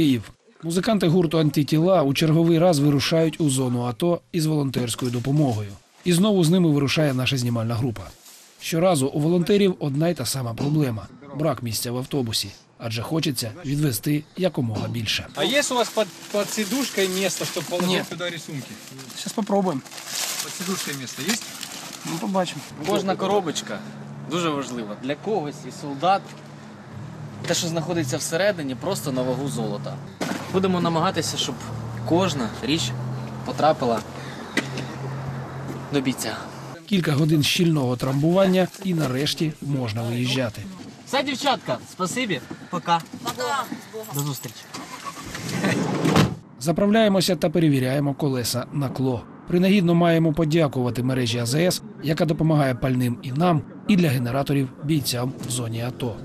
Київ. Музиканти гурту Антитіла у черговий раз вирушають у зону АТО із волонтерською допомогою. І знову з ними вирушає наша знімальна група. Щоразу у волонтерів одна й та сама проблема брак місця в автобусі, адже хочеться відвести якомога більше. А есть у вас под, под сидушкой место, чтобы положить Нет. туда рисунки? Зараз спробуємо. Под сидушкой место есть? Ну, побачимо. Кожна коробочка дуже важлива для когось і солдат. Те, що знаходиться всередині, просто на вагу золота. Будемо намагатися, щоб кожна річ потрапила до бійця. Кілька годин щільного трамбування, і нарешті можна виїжджати. Все, дівчатка, спасибі. Пока. Пока. До зустрічі. Заправляємося та перевіряємо колеса на кло. Принагідно маємо подякувати мережі АЗС, яка допомагає пальним і нам, і для генераторів бійцям в зоні АТО.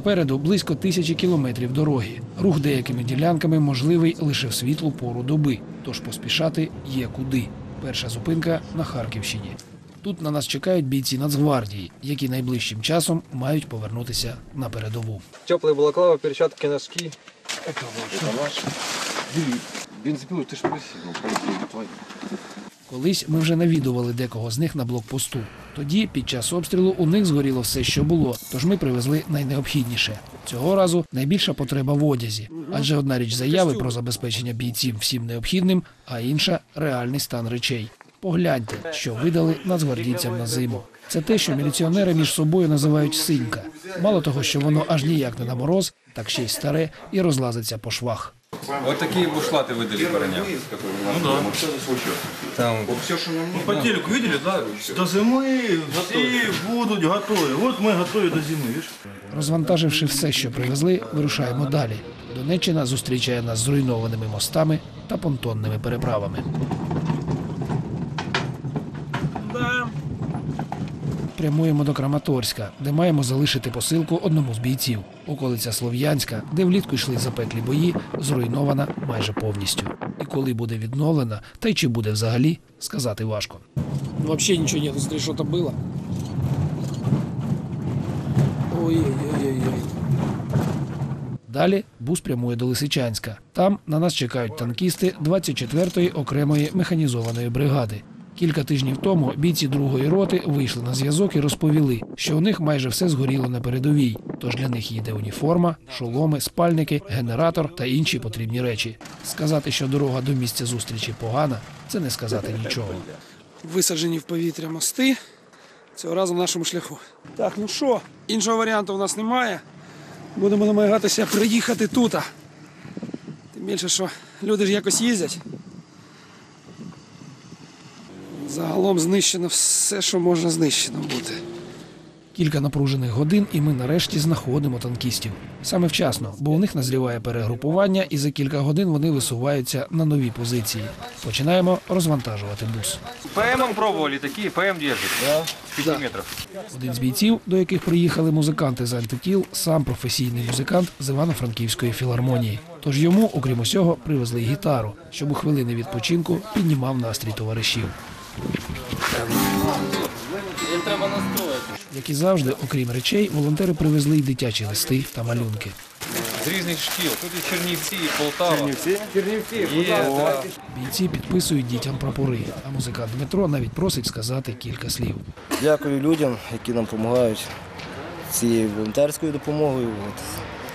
Попереду близько тисячі кілометрів дороги. Рух деякими ділянками можливий лише в світлу пору доби, тож поспішати є куди. Перша зупинка на Харківщині. Тут на нас чекають бійці Нацгвардії, які найближчим часом мають повернутися на передову. Теплые балаклава, перчатки, носки. Бензопилу ти ж просив, ну. Колись ми вже навідували декого з них на блокпосту. Тоді, під час обстрілу, у них згоріло все, що було, тож ми привезли найнеобхідніше. Цього разу найбільша потреба в одязі, адже одна річ заяви про забезпечення бійців всім необхідним, а інша реальний стан речей. Погляньте, що видали нацгвардійцям на зиму. Це те, що міліціонери між собою називають синька. Мало того, що воно аж ніяк не на мороз, так ще й старе і розлазиться по швах. Вот такие бушлаты выдали парням. Там По телеку видели, да? До зими всі будуть готові. От ми готові до зими, видиш? Розвантаживши все, що привезли, вирушаємо далі. Донеччина зустрічає нас зруйнованими мостами та понтонними переправами. Прямуємо до Краматорська, де маємо залишити посилку одному з бійців. Околиця Слов'янська, де влітку йшли запеклі бої, зруйнована майже повністю. І коли буде відновлена, та й чи буде взагалі, сказати важко. Вообще ничего нет, смотри, что-то было. Ой-ой-ой-ой. Далі бус прямує до Лисичанська. Там на нас чекають танкісти 24-ї окремої механізованої бригади. Кілька тижнів тому бійці другої роти вийшли на зв'язок і розповіли, що у них майже все згоріло на передовій. Тож для них їде уніформа, шоломи, спальники, генератор та інші потрібні речі. Сказати, що дорога до місця зустрічі погана, це не сказати нічого. Висаджені в повітря мости. Цього разу в нашому шляху. Так, ну що, іншого варіанту у нас немає. Будемо намагатися приїхати тут. Тим більше, що люди ж якось їздять. Загалом знищено все, що можна знищено бути. Кілька напружених годин, і ми нарешті знаходимо танкістів. Саме вчасно, бо у них назріває перегрупування, і за кілька годин вони висуваються на нові позиції. Починаємо розвантажувати бус. ПМ пробовали, такие ПМ держит. С 5 метров. Один з бійців, до яких приїхали музиканти з антитіл, сам професійний музикант з Івано-Франківської філармонії. Тож йому, окрім усього, привезли гітару, щоб у хвилини відпочинку піднімав настрій товаришів. Треба. Як і завжди, окрім речей, волонтери привезли й дитячі листи та малюнки. З різних шкіл. Тут і Чернівці, і Полтава. Чернівці? Чернівці, Є, да. Бійці підписують дітям прапори, а музикант Дмитро навіть просить сказати кілька слів. Дякую людям, які нам допомагають цією волонтерською допомогою. От.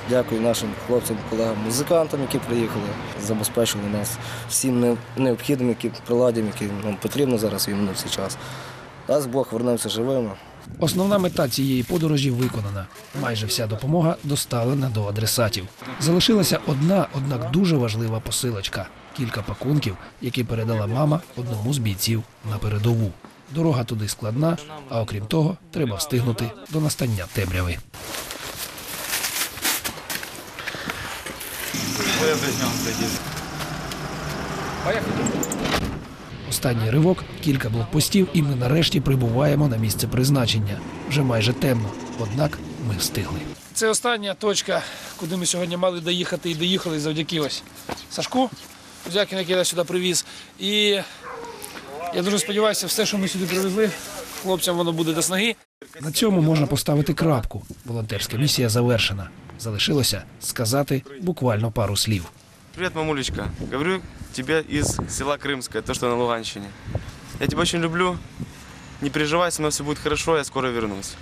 Дякую нашим хлопцям, колегам, музикантам, які приїхали, забезпечили нас всім необхідним, які приладдям, які нам потрібно зараз іменно в цей час. Дасть Бог вернемося живими. Основна мета цієї подорожі виконана. Майже вся допомога доставлена до адресатів. Залишилася одна, однак дуже важлива посилочка кілька пакунків, які передала мама одному з бійців на передову. Дорога туди складна, а окрім того, треба встигнути до настання темряви. Останній ривок, кілька блокпостів, і ми нарешті прибуваємо на місце призначення. Вже майже темно, однак ми встигли. Це остання точка, куди ми сьогодні мали доїхати і доїхали завдяки ось Сашку, Кузякін, який нас сюди привіз. І я дуже сподіваюся, все, що ми сюди привезли, хлопцям воно буде до снаги. На цьому можна поставити крапку. Волонтерська місія завершена. Залишилося сказати буквально пару слів. Привет, мамулечка. Говорю тебе из села Крымское, то, что на Луганщине. Я тебя очень люблю. Не переживай, со мной все будет хорошо, я скоро вернусь.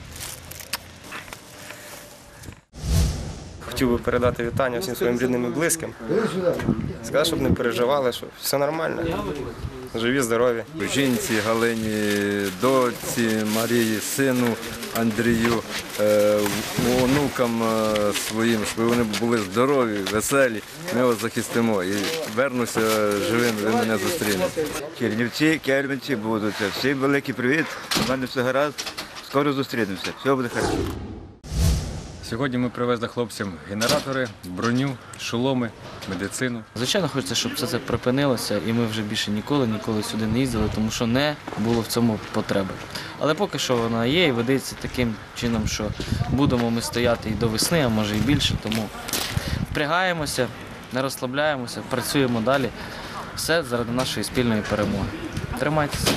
Хотів би передати вітання всім своїм рідним і близьким. Сказати, щоб не переживали, що все нормально. Живі, здорові. Жінці Галині, доці Марії, сину Андрію, е, онукам е, своїм, щоб вони були здорові, веселі. Ми вас захистимо і вернуся живим, ви мене зустрінете. Чернівці, Кельменці будуть. Всім великий привіт. У мене все гаразд. Скоро зустрінемося. Все буде добре. Сьогодні ми привезли хлопцям генератори, броню, шоломи, медицину. Звичайно, хочеться, щоб все це припинилося, і ми вже більше ніколи, ніколи сюди не їздили, тому що не було в цьому потреби. Але поки що вона є і ведеться таким чином, що будемо ми стояти і до весни, а може і більше. Тому впрягаємося, не розслабляємося, працюємо далі. Все заради нашої спільної перемоги. Тримайтеся.